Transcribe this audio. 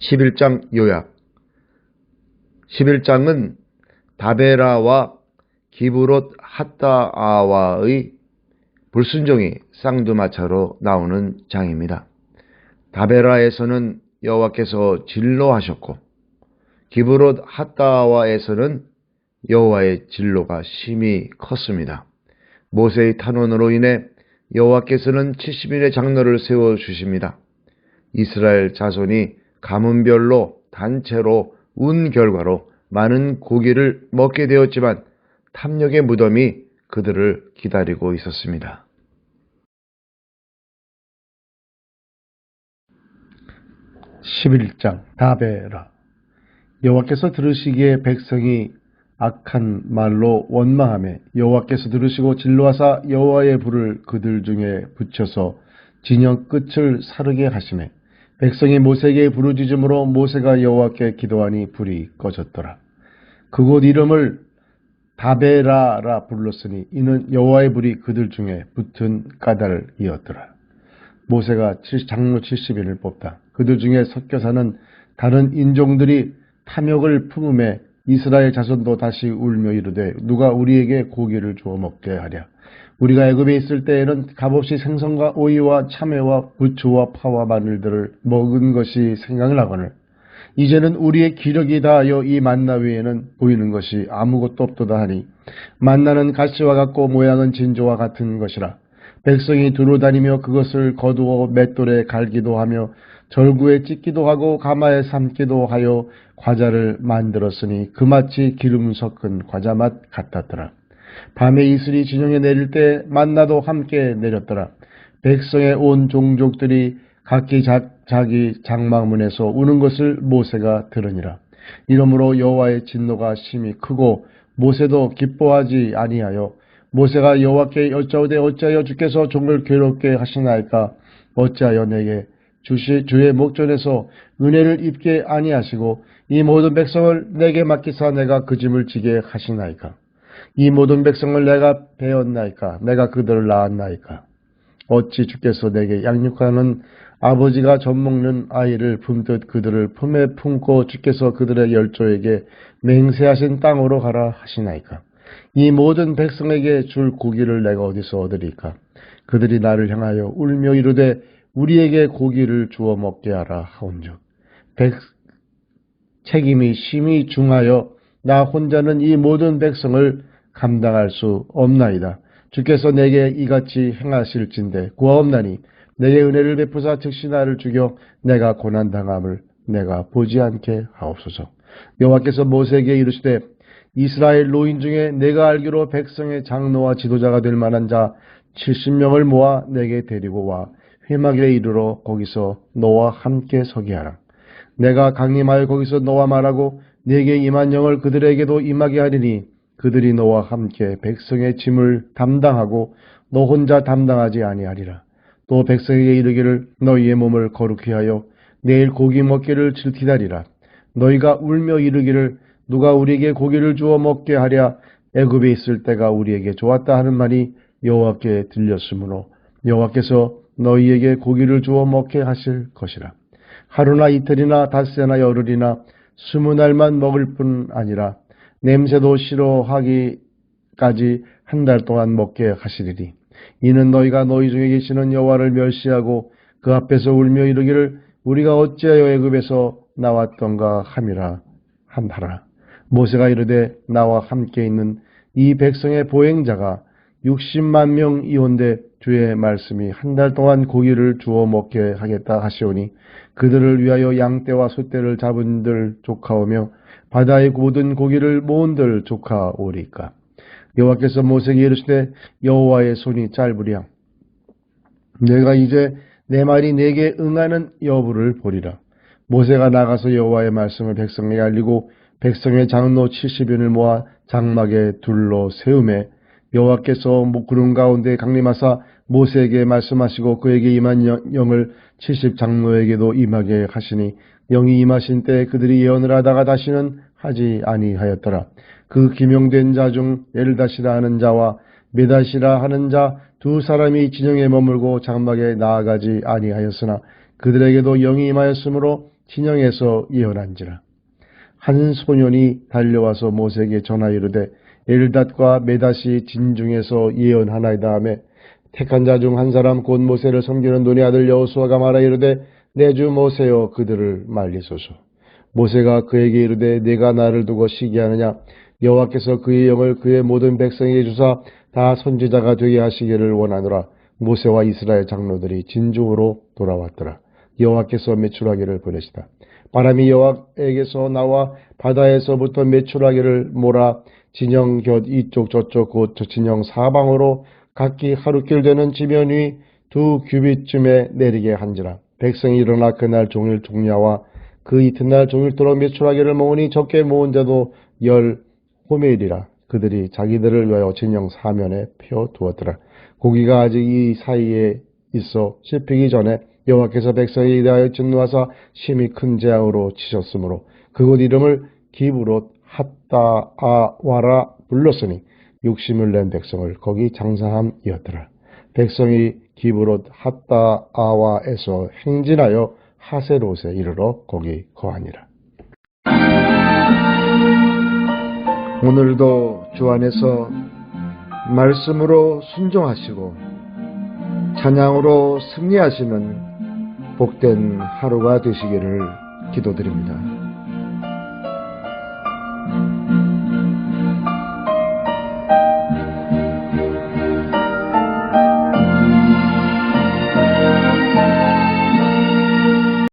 11장 요약 11장은 다베라와 기브롯 핫다아와의 불순종이 쌍두마차로 나오는 장입니다. 다베라에서는 여호와께서 진로하셨고 기브롯 핫다와에서는 여호와의 진로가 심히 컸습니다. 모세의 탄원으로 인해 여호와께서는 70일의 장로를 세워 주십니다. 이스라엘 자손이 가문별로 단체로 운 결과로 많은 고기를 먹게 되었지만 탐욕의 무덤이 그들을 기다리고 있었습니다. 11장 다베라 여호와께서 들으시기에 백성이 악한 말로 원망하며 여호와께서 들으시고 진로하사 여호와의 불을 그들 중에 붙여서 진영 끝을 사르게 하시매 백성이 모세에게 부르짖음으로 모세가 여호와께 기도하니 불이 꺼졌더라. 그곳 이름을 다베라라 불렀으니 이는 여호와의 불이 그들 중에 붙은 까닭이었더라. 모세가 장로 70인을 뽑다. 그들 중에 섞여 사는 다른 인종들이 탐욕을 품음에 이스라엘 자손도 다시 울며 이르되 누가 우리에게 고기를 주어 먹게 하랴. 우리가 애굽에 있을 때에는 값없이 생선과 오이와 참외와 부추와 파와 마늘들을 먹은 것이 생각을 하거늘 이제는 우리의 기력이 다하여 이 만나 위에는 보이는 것이 아무것도 없도다 하니 만나는 가시와 같고 모양은 진조와 같은 것이라 백성이 두루 다니며 그것을 거두어 맷돌에 갈기도 하며 절구에 찢기도 하고 가마에 삶기도 하여 과자를 만들었으니 그 맛이 기름 섞은 과자 맛 같았더라. 밤에 이슬이 진영에 내릴 때 만나도 함께 내렸더라. 백성의 온 종족들이 각기 자, 자기 장막문에서 우는 것을 모세가 들으니라. 이러므로 여호와의 진노가 심히 크고 모세도 기뻐하지 아니하여 모세가 여호와께 여짜오되 어찌하여 주께서 종을 괴롭게 하시나이까 어찌하여 내게 주시, 주의 목전에서 은혜를 입게 아니하시고 이 모든 백성을 내게 맡기사 내가 그 짐을 지게 하시나이까. 이 모든 백성을 내가 배웠나이까. 내가 그들을 낳았나이까. 어찌 주께서 내게 양육하는 아버지가 젖 먹는 아이를 품듯 그들을 품에 품고 주께서 그들의 열조에게 맹세하신 땅으로 가라 하시나이까. 이 모든 백성에게 줄 고기를 내가 어디서 얻으리까. 그들이 나를 향하여 울며 이르되 우리에게 고기를 주어 먹게 하라 하온즉 백 책임이 심히 중하여 나 혼자는 이 모든 백성을 감당할 수 없나이다. 주께서 내게 이같이 행하실진데 구하옵나니 내게 은혜를 베푸사 즉시 나를 죽여 내가 고난 당함을 내가 보지 않게 하옵소서. 여호와께서 모세에게 이르시되 이스라엘 노인 중에 내가 알기로 백성의 장로와 지도자가 될 만한 자 70명을 모아 내게 데리고 와 회막에 이르러 거기서 너와 함께 서게 하라. 내가 강림하여 거기서 너와 말하고 네게 임한 영을 그들에게도 임하게 하리니 그들이 너와 함께 백성의 짐을 담당하고 너 혼자 담당하지 아니하리라. 또 백성에게 이르기를 너희의 몸을 거룩히 하여 내일 고기 먹기를 질티다리라. 너희가 울며 이르기를 누가 우리에게 고기를 주어 먹게 하랴 애굽에 있을 때가 우리에게 좋았다 하는 말이 여호와께 들렸으므로 여호와께서 너희에게 고기를 주어 먹게 하실 것이라. 하루나 이틀이나 닷새나 열흘이나 스무 날만 먹을 뿐 아니라 냄새도 싫어하기까지 한 달 동안 먹게 하시리니 이는 너희가 너희 중에 계시는 여호와를 멸시하고 그 앞에서 울며 이르기를 우리가 어찌하여 애굽에서 나왔던가 함이라 함하라. 모세가 이르되 나와 함께 있는 이 백성의 보행자가 60만 명이온데 주의 말씀이 한 달 동안 고기를 주어 먹게 하겠다 하시오니 그들을 위하여 양떼와 소떼를 잡은들 조카오며 바다의 모든 고기를 모은들 조카오리까. 여호와께서 모세에게 이르시되 여호와의 손이 짧으랴. 내가 이제 내 말이 내게 응하는 여부를 보리라. 모세가 나가서 여호와의 말씀을 백성에게 알리고 백성의 장로 70인을 모아 장막에 둘러 세움에 여호와께서 구름 가운데 강림하사 모세에게 말씀하시고 그에게 임한 영을 70 장로에게도 임하게 하시니 영이 임하신 때 그들이 예언을 하다가 다시는 하지 아니하였더라. 그 기명된 자 중 엘다시라 하는 자와 메다시라 하는 자 두 사람이 진영에 머물고 장막에 나아가지 아니하였으나 그들에게도 영이 임하였으므로 진영에서 예언한지라. 한 소년이 달려와서 모세에게 전하 이르되 엘닷과 메다시 진중에서 예언하나이다 하매 택한 자 중 한 사람 곧 모세를 섬기는 눈의 아들 여호수아가 말하 이르되 내 주 모세여 그들을 말리소서. 모세가 그에게 이르되 내가 나를 두고 시기하느냐 여호와께서 그의 영을 그의 모든 백성에게 주사 다 선지자가 되게 하시기를 원하노라. 모세와 이스라엘 장로들이 진중으로 돌아왔더라. 여호와께서 매출하기를 보내시다. 바람이 여호와에게서 나와 바다에서부터 매출하기를 몰아 진영 곁 이쪽 저쪽 곧저 진영 사방으로 각기 하루길 되는 지면 위두 규빗쯤에 내리게 한지라. 백성이 일어나 그날 종일 종야와 그 이튿날 종일토록 매출하기를 모으니 적게 모은 자도 열 호멜이라. 그들이 자기들을 위하여 진영 사면에 펴 두었더라. 고기가 아직 이 사이에 있어 씹히기 전에 여호와께서 백성에 대하여 진노하사 심히 큰 재앙으로 치셨으므로 그곳 이름을 기브롯 핫다 아와라 불렀으니 욕심을 낸 백성을 거기 장사함이었더라. 백성이 기브롯 핫다 아와에서 행진하여 하세롯에 이르러 거기 거하니라. 오늘도 주 안에서 말씀으로 순종하시고 찬양으로 승리하시는 복된 하루가 되시기를 기도드립니다.